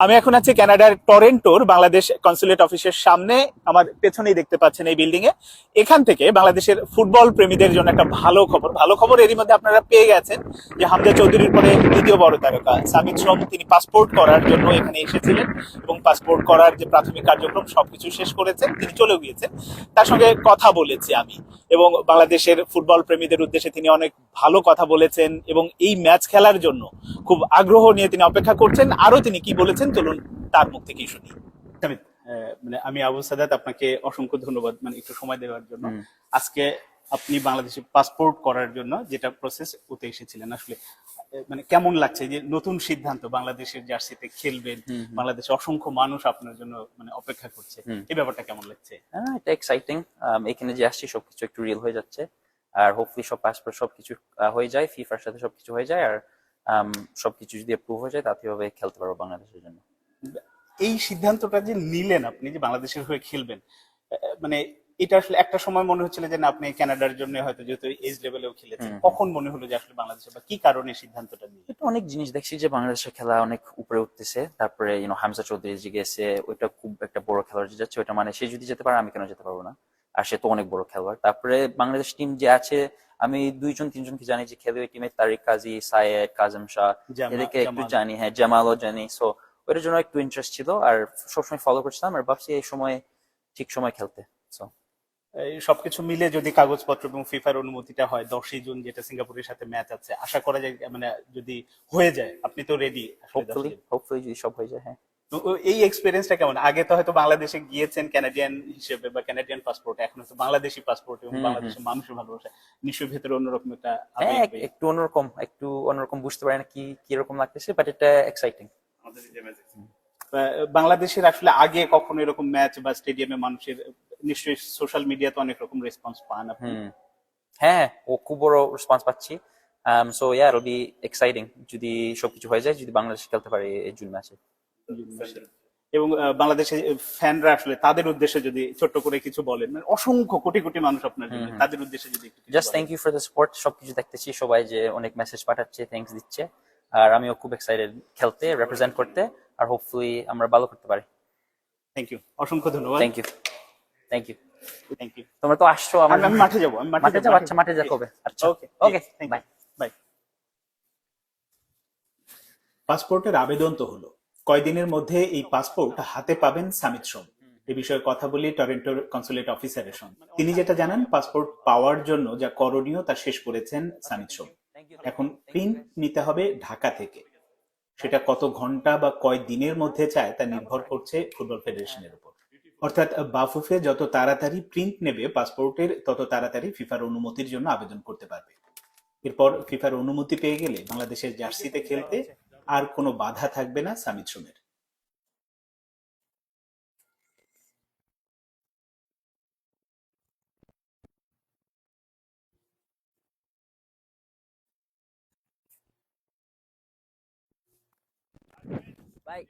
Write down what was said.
আমি এখন আছি কানাডার টরেন্টোর বাংলাদেশ কনসুলেট অফিসের সামনে। আমার পেছনেই দেখতে পাচ্ছেন এই বিল্ডিং এ। এখান থেকে বাংলাদেশের ফুটবল প্রেমীদের জন্য একটা ভালো খবর। ভালো খবর এরই মধ্যে আপনারা পেয়ে গেছেন যে হামজা চৌধুরীর পরে দ্বিতীয় বড় তারকা। সামিদ শ্রম, তিনি পাসপোর্ট করার জন্য এখানে এসেছিলেন এবং পাসপোর্ট করার যে প্রাথমিক কার্যক্রম, সবকিছু শেষ করেছেন। তিনি চলেও গিয়েছেন। তার সঙ্গে কথা বলেছি আমি এবং বাংলাদেশের ফুটবল প্রেমীদের উদ্দেশ্যে তিনি অনেক ভালো কথা বলেছেন এবং এই ম্যাচ খেলার জন্য খুব আগ্রহ নিয়ে তিনি অপেক্ষা করছেন। আরও তিনি কি বলেছেন চলুন তার মুখ থেকেই শুনি। মানে আমি আবু সাদাত আপনাকে অসংখ্য ধন্যবাদ মানে একটু সময় দেওয়ার জন্য। আজকে আপনি বাংলাদেশে পাসপোর্ট করার জন্য যেটা প্রসেস ওতে এসেছিলেন। আসলে মানে কেমন লাগছে যে নতুন সিদ্ধান্ত বাংলাদেশের জার্সিতে খেলবেন। বাংলাদেশে অসংখ্য মানুষ আপনার জন্য মানে অপেক্ষা করছে। এই ব্যাপারটা কেমন লাগছে? হ্যাঁ এটা এক্সাইটিং এখানে যে আসছি সবকিছু একটু রিয়েল হয়ে যাচ্ছে। আর হোপফুলি সব পাসপোর্ট সবকিছু হয়ে যায় ফিফার সাথে সবকিছু হয়ে যায়। আর সবকিছু যদি অ্যাপ্রুভ হয়ে যায় তাতে হবে খেলতে পারব বাংলাদেশের জন্য। এই সিদ্ধান্তটা যে নিলেন আপনি যে বাংলাদেশের হয়ে খেলবেন মানে এটা আসলে একটা সময় মনে হচ্ছিল যে না আপনি কানাডার জন্য হয়তো যেহেতু এজ লেভেলেও খেলেছেন। কখন মনে হলো যে আসলে বাংলাদেশে বা কি কারণে সিদ্ধান্তটা নিলেন? এটা অনেক জিনিস দেখছি যে বাংলাদেশের খেলা অনেক উপরে উঠতেছে। তারপরে ইউনো হামজা চৌধুরী যে গেছে ওইটা খুব একটা বড় খেলোয়াড় যে যাচ্ছে ওইটা মানে সে যদি যেতে পারে আমি কেন যেতে পারব না? আর সে তো অনেক বড় খেলোয়াড়। তারপরে বাংলাদেশ টিম যে আছে আমি দুইজন তিনজনকে জানি যে খেলে ওই টিমে তারিক কাজী সায়েদ কাজম শাহ। এদেরকে একটু জানি হ্যাঁ জামালও জানি। সো ওইটার জন্য একটু ইন্টারেস্ট ছিল আর সবসময় ফলো করছিলাম আর ভাবছি এই সময় ঠিক সময় খেলতে। সো এই সবকিছু মিলে যদি কাগজপত্র এবং ফিফার অনুমতিটা হয় দশই জুন যেটা সিঙ্গাপুরের সাথে ম্যাচ আছে আশা করা যায় মানে যদি হয়ে যায় আপনি তো রেডি হোপফুলি হোপফুলি যদি সব হয়ে যায় হ্যাঁ। এই এক্সপিরিয়েন্সটা কেমন? আগে তো হয়তো বাংলাদেশে গিয়েছেন কানাডিয়ান হিসেবে বা কানাডিয়ান পাসপোর্ট এখন তো বাংলাদেশি পাসপোর্ট এবং। বাংলাদেশের মানুষের ভালোবাসা। নিশ্চয়ই ভেতরে অন্যরকম একটা হ্যাঁ একটু অন্যরকম একটু অন্যরকম বুঝতে পারি না কি কীরকম লাগতেছে বাট এটা এক্সাইটিং বাংলাদেশের আসলে আগে কখনো এরকম ম্যাচ বা স্টেডিয়ামে মানুষের নিশ্চয়ই সোশ্যাল মিডিয়াতে অনেক রকম রেসপন্স পান আপনি। হ্যাঁ ও খুব বড় রেসপন্স পাচ্ছি। So yeah it be exciting যদি সবকিছু হয়ে যায় যদি বাংলাদেশ খেলতে পারে এই জুন ম্যাচে এবং আহ, বাংলাদেশের ফ্যানরা আসলে তাদের উদ্দেশ্যে যদি ছোট্ট করে কিছু বলেন মানে অসংখ্য কোটি কোটি মানুষ আপনার জন্য। তাদের উদ্দেশ্যে যদি কিছু just thank you for the support সবকিছু দেখতেছি সবাই যে অনেক মেসেজ পাঠাচ্ছে থ্যাঙ্কস দিচ্ছে। আর আমিও খুব এক্সাইটেড খেলতে রিপ্রেজেন্ট করতে আর হোপফুলি আমরা ভালো করতে পারি। থ্যাংক ইউ অসংখ্য ধন্যবাদ। Thank you thank you thank you তোমরা তো আসছো আমার আমি আমি মাঠে যাব আমি মাঠে যাব আচ্ছা মাঠে যা কবে? আচ্ছা। ওকে ওকে বাই বাই পাসপোর্টের আবেদন তো হলো। কয়দিনের মধ্যে এই পাসপোর্ট হাতে পাবেন সামিত সোম। এ বিষয়ে কথা বলি টরেন্টোর কনসুলেট অফিসারের সঙ্গে। তিনি যেটা জানান পাসপোর্ট পাওয়ার জন্য যা করণীয় তা শেষ করেছেন সামিত সোম। এখন প্রিন্ট নিতে হবে ঢাকা থেকে। সেটা কত ঘণ্টা বা কয় দিনের মধ্যে চায় তা নির্ভর করছে ফুটবল ফেডারেশনের উপর। অর্থাৎ বাফুফে যত তাড়াতাড়ি প্রিন্ট নেবে পাসপোর্টের তত তাড়াতাড়ি ফিফার অনুমতির জন্য আবেদন করতে পারবে। এরপর ফিফার অনুমতি পেয়ে গেলে বাংলাদেশের জার্সিতে খেলতে আর কোনো বাধা থাকবে না সামিত শ্রমের বাই